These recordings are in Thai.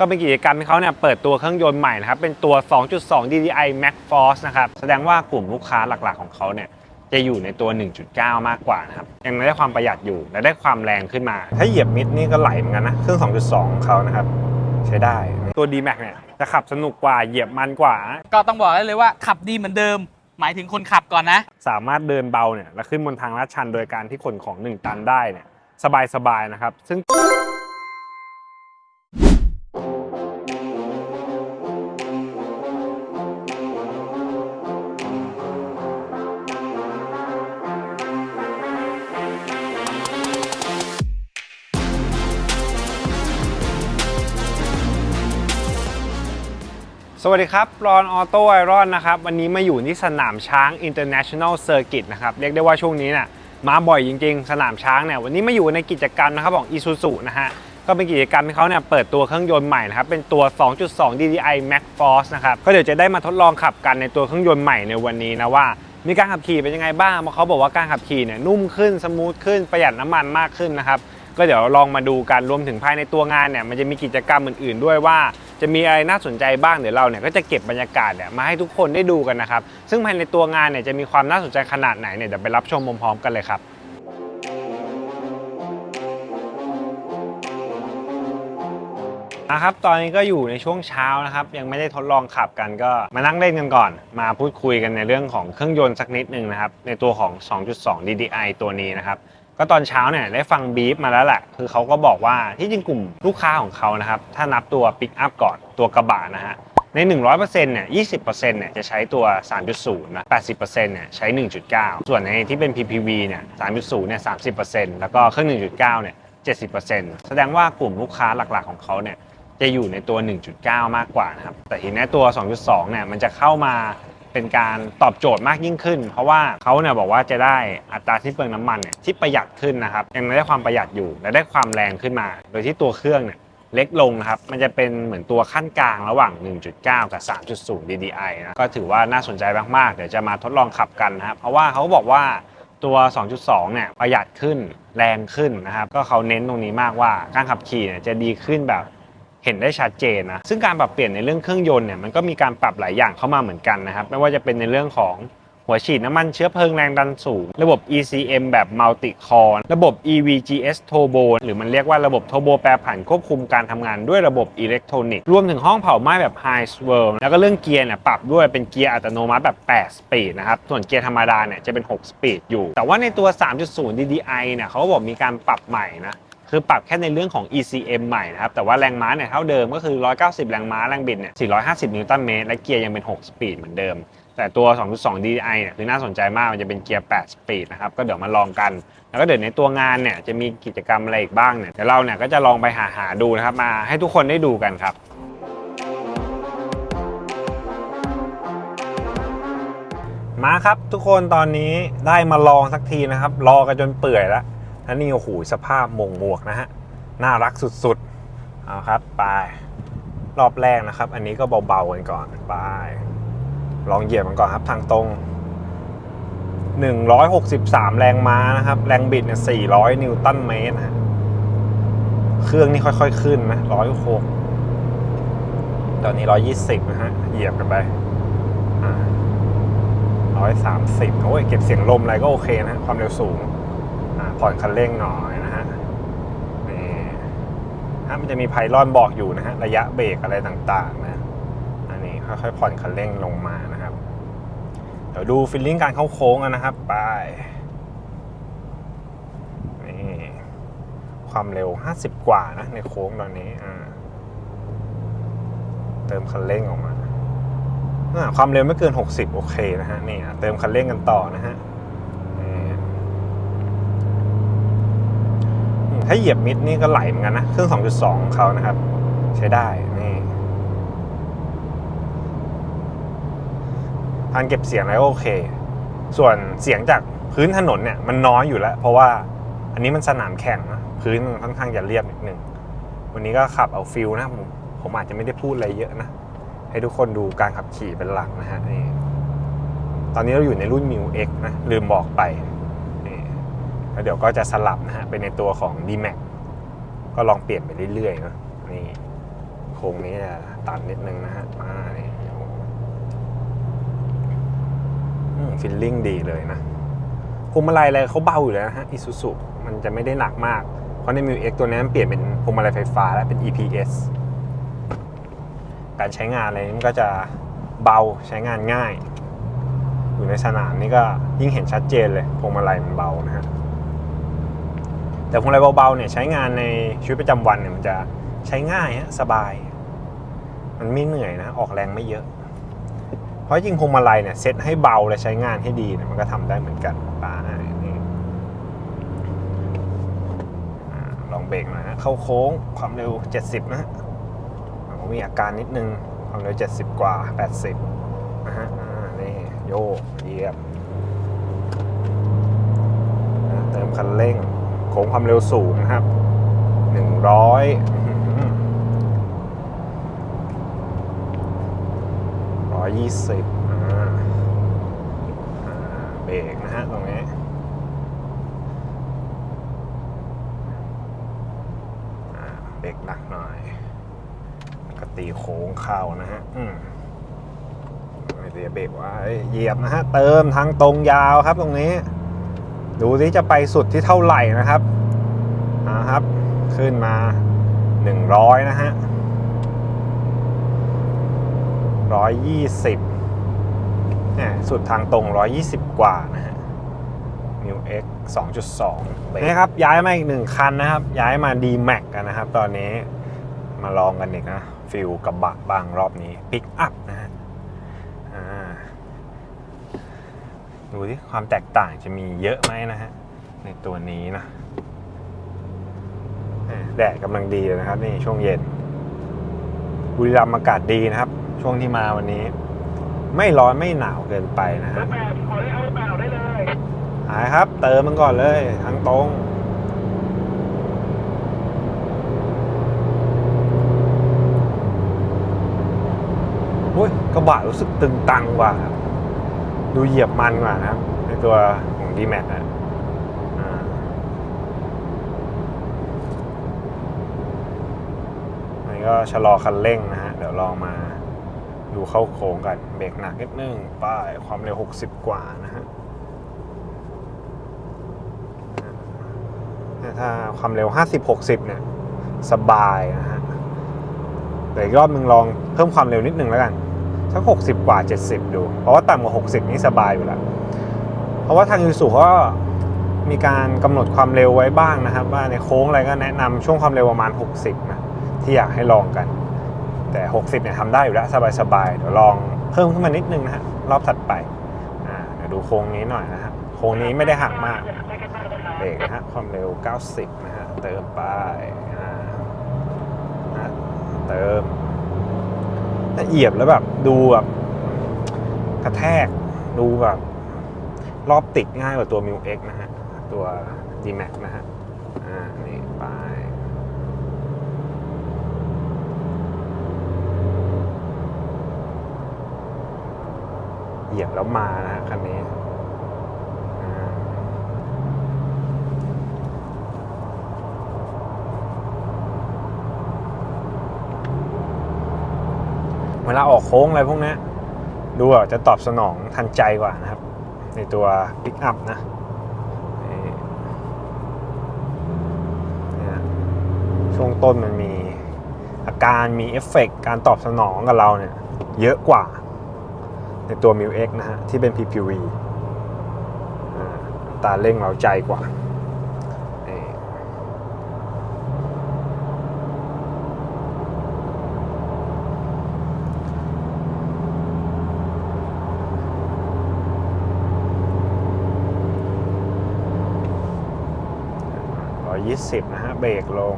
ก็เป็นกิจกรรมที่เขาเนี่ยเปิดตัวเครื่องยนต์ใหม่นะครับ เป็นตัว 2.2 DDI Max Force นะครับ แสดงว่ากลุ่มลูกค้าหลักๆของเขาเนี่ยจะอยู่ในตัว 1.9 มากกว่านะครับ ยังได้ความประหยัดอยู่ และได้ความแรงขึ้นมา ถ้าเหยียบมิดนี่ก็ไหลเหมือนกันนะ เครื่อง 2.2ของเขานะครับ ใช้ได้ ตัว D-Max เนี่ยจะขับสนุกกว่า เหยียบมันกว่า ก็ต้องบอกได้เลยว่าขับดีเหมือนเดิม หมายถึงคนขับก่อนนะ สามารถเดินเบาเนี่ยและขึ้นบนทางลาดชันโดยการที่ขนของ 1 ตันได้เนี่ยสบายๆนะครับ ซึ่ง สวัสดีครับ รอนออโต้ไอรอนนะครับ วันนี้มาอยู่ที่สนามช้าง International Circuit นะครับ เรียกได้ว่าช่วงนี้เนี่ยมาบ่อยจริงๆ สนามช้างเนี่ย วันนี้มาอยู่ในกิจกรรมนะครับของ Isuzu นะฮะ ก็เป็นกิจกรรมที่เขาเนี่ยเปิดตัวเครื่องยนต์ใหม่นะครับ เป็นตัว 2.2 DDI Max Force นะครับ ก็เดี๋ยวจะได้มาทดลองขับกันในตัวเครื่องยนต์ใหม่ในวันนี้นะว่า มีการขับขี่เป็นยังไงบ้างเพราะเขาบอกว่าการขับขี่เนี่ยนุ่มขึ้น สมูทขึ้น ประหยัดน้ำมันมากขึ้นนะครับ ก็เดี๋ยวลองมาดูกัน รวมถึงภายในตัวงานเนี่ย มันจะมีกิจกรรมอื่น ๆ ด้วยว่า จะมีอะไรน่าสนใจบ้างเดี๋ยวเราเนี่ยก็จะเก็บบรรยากาศเนี่ยมาให้ทุกคนได้ดูกันนะครับซึ่งภายในตัวงานเนี่ยจะมีความน่าสนใจขนาดไหนเนี่ยเดี๋ยวไปรับชมพร้อมๆกันเลยครับนะครับตอนนี้ก็อยู่ในช่วงเช้านะครับ ยังไม่ได้ทดลองขับกันก็มานั่งเล่นกันก่อน มาพูดคุยกันในเรื่องของเครื่องยนต์สักนิดหนึ่งนะครับ ในตัวของ 2.2 DDI ตัวนี้นะครับ ก็ตอนเช้าเนี่ยได้ฟังบีฟมาแล้วแหละ คือเขาก็บอกว่าที่จริงกลุ่มลูกค้าของเขานะครับ ถ้านับตัวปิกอัพก่อนตัวกระบะนะฮะใน 100%เนี่ย 20%เนี่ยจะใช้ตัว 3.0 นะ 80%เนี่ยใช้ 1.9 ส่วนในที่เป็น PPV เนี่ย 3.0 เนี่ย 30%แล้วก็เครื่อง 1.9 เนี่ย 70%แสดงว่ากลุ่มลูกค้าหลักๆของเขาเนี่ยจะอยู่ในตัว 1.9 มากกว่านะครับ แต่ทีนี้ตัว 2.2 เนี่ยมันจะเข้ามา เป็นการตอบโจทย์มากยิ่งขึ้น เพราะว่าเขาเนี่ยบอกว่าจะได้อัตราที่เปลืองน้ำมันเนี่ยที่ประหยัดขึ้นนะครับยังได้ความประหยัดอยู่และได้ความแรงขึ้นมา โดยที่ตัวเครื่องเนี่ยเล็กลงนะครับ มันจะเป็นเหมือนตัวขั้นกลางระหว่าง 1.9 กับ 3.0 DDI นะ ก็ถือว่าน่าสนใจมาก ๆ เดี๋ยวจะมาทดลองขับกันนะครับ เพราะว่าเขาบอกว่าตัว 2.2 เนี่ยประหยัดขึ้นแรงขึ้นนะครับ ก็เขาเน้นตรงนี้มากว่าการขับขี่เนี่ยจะดีขึ้นแบบ เห็นได้ชัดเจนนะซึ่งการปรับเปลี่ยนในเรื่องเครื่องยนต์เนี่ยมันก็มีการปรับหลายอย่างเข้ามาเหมือนกันนะครับไม่ว่าจะเป็นในเรื่องของหัวฉีดน้ำมันเชื้อเพลิงแรงดันสูง ระบบ ECM แบบ Multi Core ระบบ EVGS Turbo หรือมันเรียกว่าระบบ Turbo แปรผันควบคุมการทำงานด้วยระบบอิเล็กทรอนิกส์รวมถึงห้องเผาไหม้แบบ High Swerve แล้วก็เรื่องเกียร์เนี่ยปรับด้วยเป็นเกียร์อัตโนมัติแบบ 8 สปีดนะครับ ส่วนเกียร์ธรรมดาเนี่ยจะเป็น 6 สปีดอยู่ แต่ว่าในตัว 3.0 DDI เนี่ยเขาบอกมีการปรับใหม่นะ คือปรับแค่ในเรื่องของ ECM ใหม่นะครับ แต่ว่าแรงม้าเนี่ยเท่าเดิมก็คือ 190 แรงม้า แรงบิดเนี่ย 450 นิวตันเมตร และเกียร์ยังเป็น 6 สปีดเหมือนเดิม แต่ตัว 2.2 DDI เนี่ยคือน่าสนใจมาก มันจะเป็นเกียร์ 8 สปีดนะครับ ก็เดี๋ยวมาลองกัน แล้วก็เดี๋ยวในตัวงานเนี่ยจะมีกิจกรรมอะไรอีกบ้างเนี่ย เดี๋ยวเราเนี่ยก็จะลองไปหาหาดูนะครับ มาให้ทุกคนได้ดูกันครับมาครับทุกคนตอนนี้ได้มาลองสักทีนะครับ รอกันจนเปื่อยแล้ว แล้วนี่โอ้โหสภาพมงหมวกนะฮะ น่ารักสุดๆ เอาครับ ไป รอบแรกนะครับ อันนี้ก็เบาๆกันก่อน ไป ลองเหยียบมันก่อนครับทางตรง 163 แรงม้านะครับ แรงบิดเนี่ย400 นิวตันเมตรนะฮะเครื่องนี่ค่อยๆขึ้นนะ106ตอนนี้120นะฮะ เหยียบกันไปร้อยสามสิบโอ้ย เก็บเสียงลมอะไรก็โอเคนะ ความเร็วสูง ผ่อนคันเร่งหน่อยนะฮะนี่ฮะมันจะมีไพลอนบอกอยู่นะฮะระยะเบรกอะไรต่างๆนะอันนี้ค่อยๆผ่อนคันเร่งลงมานะครับเดี๋ยวดูฟิลลิ่งการเข้าโค้งกันนะครับไปนี่ความเร็ว 50 กว่านะในโค้งตอนนี้อ่าเติมคันเร่งออกมาความเร็วไม่เกิน 60 โอเคนะฮะนี่เติมคันเร่งกันต่อนะฮะนี่อืม ถ้าเหยียบมิดนี่ก็ไหลเหมือนกันนะ เครื่อง 2.2ของเขานะครับ ใช้ได้ นี่การเก็บเสียงอะไรก็โอเค ส่วนเสียงจากพื้นถนนเนี่ยมันน้อยอยู่แล้ว เพราะว่าอันนี้มันสนามแข่งนะพื้นมันค่อนข้างจะเรียบนิดนึง วันนี้ก็ขับเอาฟิลนะผมผมอาจจะไม่ได้พูดอะไรเยอะนะ ให้ทุกคนดูการขับขี่เป็นหลักนะฮะนี่ตอนนี้เราอยู่ในรุ่น m ิ X นะลืมบอกไป แล้วเดี๋ยวก็จะสลับนะฮะเป็นในตัวของ D-Max ก็ลองเปลี่ยนไปเรื่อยๆนะนี่โค้งนี้จะตันนิดนึงนะฮะมานี่ฟิลลิ่งดีเลยนะพวงมาลัยอะไรเขาเบาอยู่แล้วนะฮะอิซูซุมันจะไม่ได้หนักมาก เพราะใน m ิวเอ็กตัวนี้มันเปลี่ยนเป็นพวงมาลัยไฟฟ้าแล้วเป็น EPS การใช้งานอะไรนี่มันก็จะเบาใช้งานง่าย อยู่ในสนามนี่ก็ยิ่งเห็นชัดเจนเลยพวงมาลัยมันเบานะฮะ แต่พวงมาลัยเบาๆเนี่ยใช้งานในชีวิตประจำวันเนี่ยมันจะใช้ง่ายฮะสบาย มันไม่เหนื่อยนะ ออกแรงไม่เยอะ เพราะจริงพวงมาลัยเนี่ยเซตให้เบาและใช้งานให้ดีเนี่ยมันก็ทำได้เหมือนกันป้านี่ลองเบรกหน่อยฮะเข้าโค้งความเร็ว 70นะฮะมีอาการนิดนึงความเร็ว 70 กว่า 80นะฮะนี่โยกเยียบเติมคันเร่ง โค้งความเร็วสูงนะครับหนึ่งร้อยร้อยยี่สิบเบรกนะฮะตรงนี้เบรกหนักหน่อยก็ตีโค้งเข้านะฮะเสียเบรกไว้เหยียบนะฮะ เติมทางตรงยาวครับตรงนี้ ดูที่จะไปสุดที่เท่าไหร่นะครับนะครับ ขึ้นมา 100 นะฮะ 120เนี่ยสุดทางตรง 120 กว่านะฮะ New X 2.2นี่ครับ ย้ายมาอีกหนึ่งคันนะครับ ย้ายมา D Max กันนะครับ ตอนนี้มาลองกันอีกนะ ฟิลกระบะบางรอบนี้ปิกอัพนะฮะอ่า ดูที่ความแตกต่างจะมีเยอะไหมนะฮะ ในตัวนี้นะแดดกำลังดีเลยนะครับ นี่ช่วงเย็น บุรีรัมย์อากาศดีนะครับ ช่วงที่มาวันนี้ ไม่ร้อนไม่หนาวเกินไปนะฮะแปดขอได้อาเปล่าได้เลยหายครับ เติมมันก่อนเลยทางตรงโอ้ยกระบะรู้สึกตึงตังกว่า ดูเหยียบมันกว่านะครับในตัวของ d m a x นะอ่าอันนี้ก็ชะลอคันเร่งนะฮะ เดี๋ยวลองมาดูเข้าโค้งกันเบรกหนักนิดนึงป้ายความเร็ว 60 กว่านะฮะถ้าความเร็ว 50-60 เนี่ย สบายนะฮะแต่อีกรอบนึงลองเพิ่มความเร็วนิดนึงแล้วกัน สัก60กว่า70ดู เพราะว่าต่ำกว่า60นี่สบายอยู่แล้วเพราะว่าทางยูสุเขาก็มีการกำหนดความเร็วไว้บ้างนะครับ ว่าในโค้งอะไรก็แนะนำช่วงความเร็วประมาณ 60 นะ ที่อยากให้ลองกัน แต่ 60เนี่ยทำได้อยู่แล้ว สบายๆ เดี๋ยวลองเพิ่มขึ้นมานิดนึงนะฮะรอบถัดไปอ่าเดี๋ยวดูโค้งนี้หน่อยนะฮะโค้งนี้ไม่ได้หักมากเบรกนะฮะความเร็ว 90 นะฮะเติมไปอ่านะเติม ละเอียบแล้วแบบดูแบบกระแทกดูแบบรอบติดง่ายกว่าตัว m ิ X นะฮะ ตัว D Max นะฮะ อ่า นี่ไปเหยียบแล้วมานะฮะคันนี้ เวลาออกโค้งอะไรพวกนี้ดูแบบจะตอบสนองทันใจกว่านะครับ ในตัวปิกอัพนะช่วงต้นมันมีอาการมีเอฟเฟกต์การตอบสนองกับเราเนี่ย เยอะกว่าในตัว m ิ X นะฮะ ที่เป็น PPV ตาเร่งเราใจกว่า 20 นะฮะ เบรกลง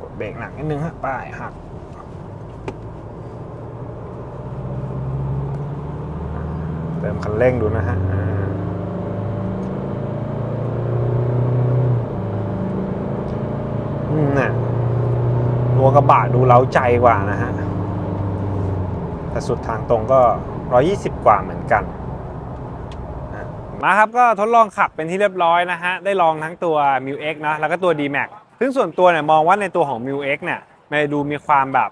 กดเบรกหนักนิดนึงฮะ ป้ายหักเติมคันเร่งดูนะฮะนี่ะตัวกระบะดูเล้าใจกว่านะฮะ แต่สุดทางตรงก็ 120 กว่าเหมือนกัน มาครับก็ทดลองขับเป็นที่เรียบร้อยนะฮะ ได้ลองทั้งตัว m u X นะแล้วก็ตัว D Max ซึ่งส่วนตัวเนี่ยมองว่าในตัวของ m u X เนี่ยมันดูมีความแบบ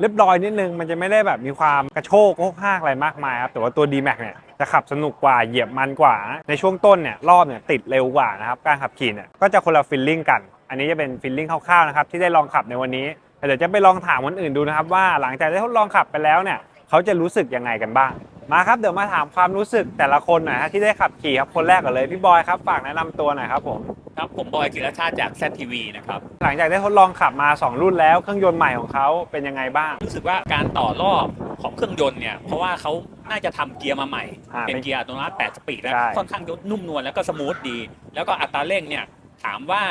เรียบร้อยนิดนึง มันจะไม่ได้แบบมีความกระโชกโคกห้ากอะไรมากมายครับแต่ว่าตัว D Max เนี่ยจะขับสนุกกว่าเหยียบมันกว่า ในช่วงต้นเนี่ยรอบเนี่ยติดเร็วกว่านะครับการขับขี่เนี่ยก็จะคนละฟีลลิ่งกัน อันนี้จะเป็นฟีลลิ่งคร่าวๆนะครับที่ได้ลองขับในวันนี้เดี๋ยวจะไปลองถามคนอื่นดูนะครับว่าหลังจากได้ทดลองขับไปแล้วเนี่ย เขาจะรู้สึกยังไงกันบ้าง มาครับเดี๋ยวมาถามความรู้สึกแต่ละคนหน่อยฮะที่ได้ขับขี่ครับคนแรกก่อนเลยพี่บอยครับฝากแนะนำตัวหน่อยครับผม ครับผมบอยจิรชาติจาก ZTV นะครับ หลังจากได้ทดลองขับมา 2 รุ่นแล้วเครื่องยนต์ใหม่ของเขาเป็นยังไงบ้าง รู้สึกว่าการต่อรอบของเครื่องยนต์เนี่ย เพราะว่าเขาน่าจะทำเกียร์มาใหม่ อ่าเป็นไม่เกียร์อัตโนมัติ8สปีดแล้ว ใช่ ค่อนข้างนุ่มนวลแล้วก็สมูทดี แล้วก็อัตราเร่งเนี่ย ถามว่า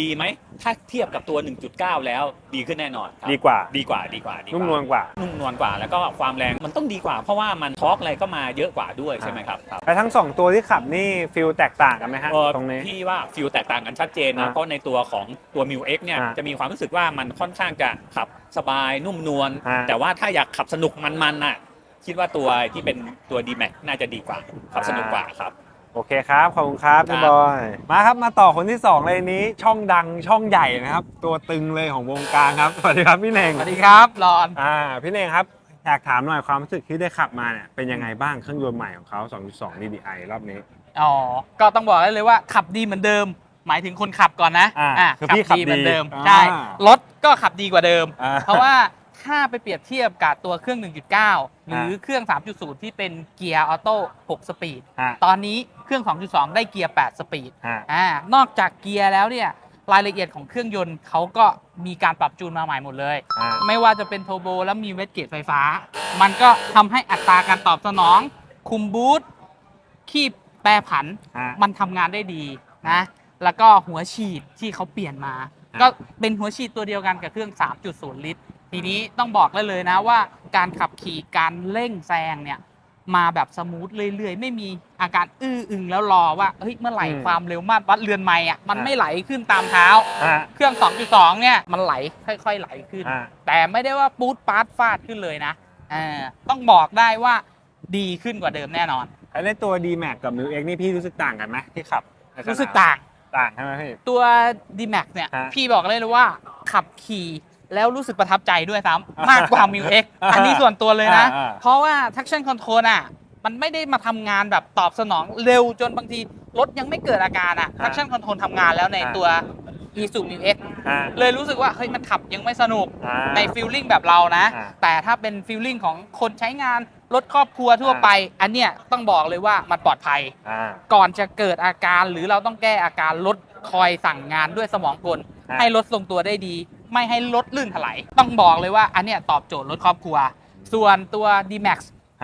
ดีไหม ถ้าเทียบกับตัว 1.9 แล้วดีขึ้นแน่นอนครับดีกว่า ดีกว่าดีกว่าดีกว่านุ่มนวลกว่า นุ่มนวลกว่าแล้วก็ความแรงมันต้องดีกว่า เพราะว่ามันทอร์กอะไรก็มาเยอะกว่าด้วยใช่ไหมครับครับ แต่ทั้ง 2 ตัวที่ขับนี่ฟิลแตกต่างกันไหมฮะเอ่อตรงนี้ พี่ว่าฟิลแตกต่างกันชัดเจนนะอ่าเพราะในตัวของตัว m ิว X เนี่ยอ่าจะมีความรู้สึกว่ามันค่อนข้างจะขับสบายนุ่มนวลอ่า แต่ว่าถ้าอยากขับสนุกมันๆน่ะคิดว่าตัวที่เป็นตัว D Max น่าจะดีกว่าขับสนุกกว่าครับ โอเคครับขอบคุณครับพี่ครับบอยมาครับมาต่อคนที่2เลยนี้ ช่องดังช่องใหญ่นะครับ ตัวตึงเลยของวงการครับสวัสดีครับพี่เน่งสวัสดีครับรอนอ่าพี่เน่งครับอยากถามหน่อยความรู้สึกที่ได้ขับมาเนี่ยเป็นยังไงบ้างเครื่องยนต์ใหม่ของเขา 2.2 DDI รอบนี้อ๋อก็ต้องบอกได้เลยว่าขับดีเหมือนเดิม หมายถึงคนขับก่อนนะอ่าคือพี่ขับดีเหมือนเดิมอ่าใช่รถก็ขับดีกว่าเดิมอ่าเพราะว่าถ้าไปเปรียบเทียบกับตัวเครื่อง 1.9 หรือเครื่อง 3.0 ที่เป็นเกียร์ออโต้6สปีดฮะตอนนี้ เครื่อง 2.2 ได้เกียร์ 8 สปีดฮะ อ่านอกจากเกียร์แล้วเนี่ยรายละเอียดของเครื่องยนต์เขาก็มีการปรับจูนมาใหม่หมดเลย อ่า ไม่ว่าจะเป็นโทโบแล้วมีเวทเกตไฟฟ้า มันก็ทำให้อัตราการตอบสนอง คุมบูทคีบแปรผัน ฮะ มันทำงานได้ดีนะ แล้วก็หัวฉีดที่เขาเปลี่ยนมาฮะก็เป็นหัวฉีดตัวเดียวกันกับเครื่อง 3.0 ลิตร ทีนี้ต้องบอกได้เลยนะว่าการขับขี่การเร่งแซงเนี่ย มาแบบสมูทเรื่อยๆ ไม่มีอาการอื้ออึงแล้วรอว่าเฮ้ยเมื่อไหร่อืมความเร็วมาตรวัดเรือนไม่อะมันฮะไม่ไหลขึ้นตามเท้าฮะเครื่อง 2.2 เนี่ยมันไหลค่อยๆไหลขึ้นฮะแต่ไม่ได้ว่าปูดปาร์ตฟาดขึ้นเลยนะเออต้องบอกได้ว่าดีขึ้นกว่าเดิมแน่นอน แล้วในตัว D Max กับ m u X นี่พี่รู้สึกต่างกันไหมที่ขับในสนมรู้สึกต่าง ต่างใช่ไหมพี่ ตัว d m a x เนี่ย ฮะ พี่บอกเลยเลยว่าขับขี่ แล้วรู้สึกประทับใจด้วยซ้อ่าำมากกว่า m ิ X อันนี้ส่วนตัวเลยนะอ่าอ่าเพราะว่า traction control อะมันไม่ได้มาทำงานแบบตอบสนองเร็วจนบางทีรถยังไม่เกิดอาการอะ traction control ทำงานแล้วในตัว e s u m u X ฮะเลยรู้สึกว่าเฮ้ยมันขับยังไม่สนุกอ่าในฟีลลิ่งแบบเรานะอ่าแต่ถ้าเป็นฟีลลิ่งของคนใช้งานรถครอบครัวทั่วไป อันเนี้ยต้องบอกเลยว่ามันปลอดภัยอ่าก่อนจะเกิดอาการหรือเราต้องแก้อาการรถคอยสั่งงานด้วยสมองกลฮะให้รถทรงตัวได้ดี ไม่ให้รถลื่นถลายต้องบอกเลยว่าอันเนี้ยตอบโจทย์รถครอบครัว ส่วนตัว D-Max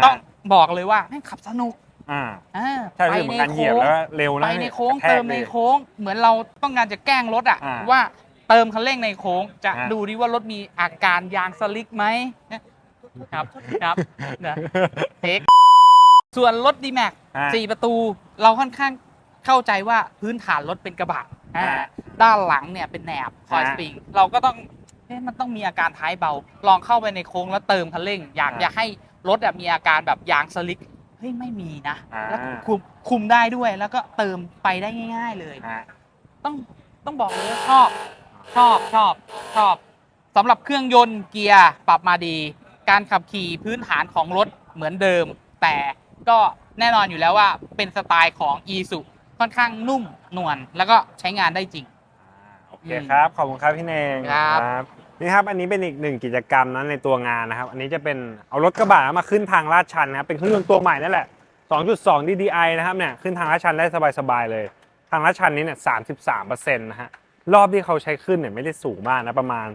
ต้องบอกเลยว่าแม่งขับสนุกอ่าอ่าใช่พี่เหมือนกันเหยียบแล้วเร็วไปนะในโค้งกระแทกเติมในลย โค้ง เหมือนเราต้องการจะแกล้งรถอะอ่าว่าเติมคันเร่งในโค้ง จะฮะดูดิว่ารถมีอาการยางสลิกไหมครับครับนะเทคส่วนรถ D-Max อ่า สี่ประตูเราค่อนข้างเข้าใจว่าพื้นฐานรถเป็นกระบะ อ่าฮะด้านหลังเนี่ยเป็นแหนบคอยฮะสปริง เราก็ต้องเอ๊ะมันต้องมีอาการท้ายเบา ลองเข้าไปในโค้งแล้วเติมคันเร่ง อยากฮะอยากให้รถอะมีอาการแบบยางสลิกเฮ้ยไม่มีนะอ่าแล้วคุมคุมได้ด้วยแล้วก็เติมไปได้ง่าย ๆเลยฮะต้องต้องบอกเลยว่าชอบชอบชอบชอบสำหรับเครื่องยนต์เกียร์ปรับมาดี การขับขี่พื้นฐานของรถเหมือนเดิม แต่ก็แน่นอนอยู่แล้วว่าเป็นสไตล์ของ e s u ค่อนข้างนุ่มนวลแล้วก็ใช้งานได้จริง โอเคครับ ขอบคุณครับพี่เนงครับบนี่ครับอันนี้เป็นอีกหนึ่งกิจกรรมนะในตัวงานนะครับ อันนี้จะเป็นเอารถกระบะมาขึ้นทางลาดชันนะครับเป็นเครื่องยนต์ตัวใหม่นั่นแหละ 2.2 DDI นะครับเนี่ยขึ้นทางลาดชันได้สบายๆเลย ทางลาดชันนี้เนี่ย 33%นะฮะรอบที่เขาใช้ขึ้นเนี่ยไม่ได้สูงมากนะประมาณ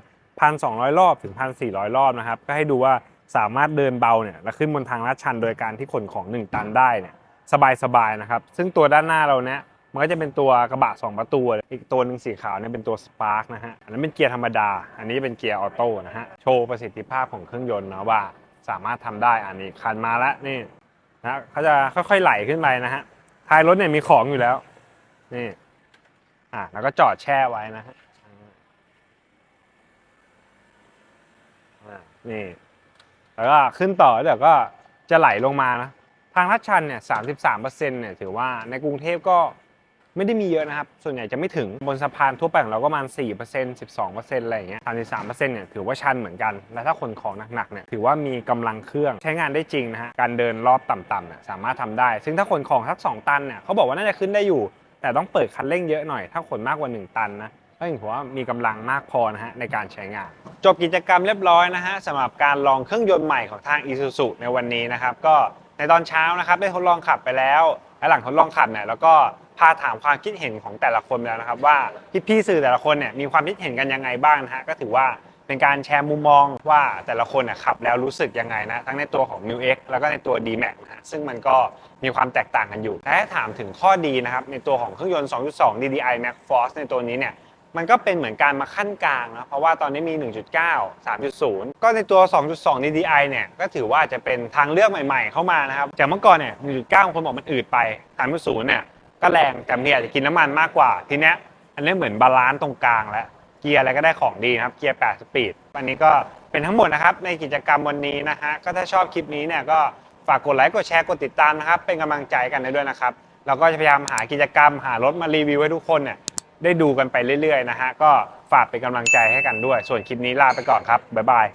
1,200 รอบถึง 1,400 รอบนะครับก็ให้ดูว่าสามารถเดินเบาเนี่ยแล้วขึ้นบนทางลาดชันโดยการที่ขนของ 1 ตันได้เนี่ย สบายๆนะครับ ซึ่งตัวด้านหน้าเราเนี่ยมันก็จะเป็นตัวกระบะ 2 ประตู อีกตัวหนึ่งสีขาวเนี่ยเป็นตัว Spark นะฮะ อันนั้นเป็นเกียร์ธรรมดา อันนี้เป็นเกียร์ออโต้นะฮะ โชว์ประสิทธิภาพของเครื่องยนต์นะว่าสามารถทำได้ อันนี้คันมาแล้วนี่นะเขาจะค่อยๆไหลขึ้นไปนะฮะ ท้ายรถเนี่ยมีของอยู่แล้ว นี่ อะแล้วก็จอดแช่ไว้นะฮะอ่านี่ แล้วก็ขึ้นต่อเดี๋ยวก็จะไหลลงมานะ ทางลาดชันเนี่ย33%เซ็นต์เนี่ยถือว่าในกรุงเทพก็ไม่ได้มีเยอะนะครับ ส่วนใหญ่จะไม่ถึงบนสะพานทั่วไปของเราก็ประมาณ4% 12%อะไรอย่างเงี้ย33%เนี่ยถือว่าชันเหมือนกัน และถ้าคนของหนักๆเนี่ยถือว่ามีกำลังเครื่องใช้งานได้จริงนะฮะ การเดินรอบต่ำๆเนี่ยสามารถทำได้ ซึ่งถ้าขนของสัก 2 ตันเนี่ยเขาบอกว่าน่าจะขึ้นได้อยู่ แต่ต้องเปิดคันเร่งเยอะหน่อย ถ้าขนมากกว่า 1 ตันนะก็ถือว่ามีกำลังมากพอนะฮะในการใช้งาน จบกิจกรรมเรียบร้อยนะฮะสำหรับการลองเครื่องยนต์ใหม่ของทาง Isuzu ในวันนี้นะครับก็ ในตอนเช้านะครับได้ทดลองขับไปแล้ว และหลังทดลองขับเนี่ยแล้วก็พาถามความคิดเห็นของแต่ละคนไปแล้วนะครับ ว่าพี่ๆสื่อแต่ละคนเนี่ยมีความคิดเห็นกันยังไงบ้างนะฮะก็ถือว่าเป็นการแชร์มุมมองว่าแต่ละคนเนี่ยขับแล้วรู้สึกยังไงนะทั้งในตัวของ m ิ X แล้วก็ในตัว D-Max นะฮะซึ่งมันก็มีความแตกต่างกันอยู่แต่ถ้าถามถึงข้อดีนะครับในตัวของเครื่องยนต์ 2.2 DDI Max Force ในตัวนี้เนี่ย มันก็เป็นเหมือนการมาขั้นกลางนะเพราะว่าตอนนี้มี 1.9 3.0 ก็ในตัว 2.2 DDI เนี่ยก็ถือว่าจะเป็นทางเลือกใหม่ ๆ เข้ามานะครับจากเมื่อก่อนเนี่ย 1.9 คนบอกมันอืดไป 3.0 เนี่ยก็แรงแต่มันอาจจะกินน้ำมันมากกว่า ทีเนี้ยอันนี้เหมือนบาลานซ์ตรงกลางแล้วเกียร์อะไรก็ได้ของดีนะครับเกียร์ 8 สปีดวันนี้ก็เป็นทั้งหมดนะครับในกิจกรรมวันนี้นะฮะก็ถ้าชอบคลิปนี้เนี่ยก็ฝากกดไลค์กดแชร์กดติดตามนะครับเป็นกำลังใจกันได้ด้วยนะครับเราก็จะพยายามหากิจกรรมหารถมารีวิวให้ทุกคนเนี่ย ได้ดูกันไปเรื่อยๆนะฮะก็ฝากเป็นกำลังใจให้กันด้วย ส่วนคลิปนี้ลาไปก่อนครับบ๊ายบาย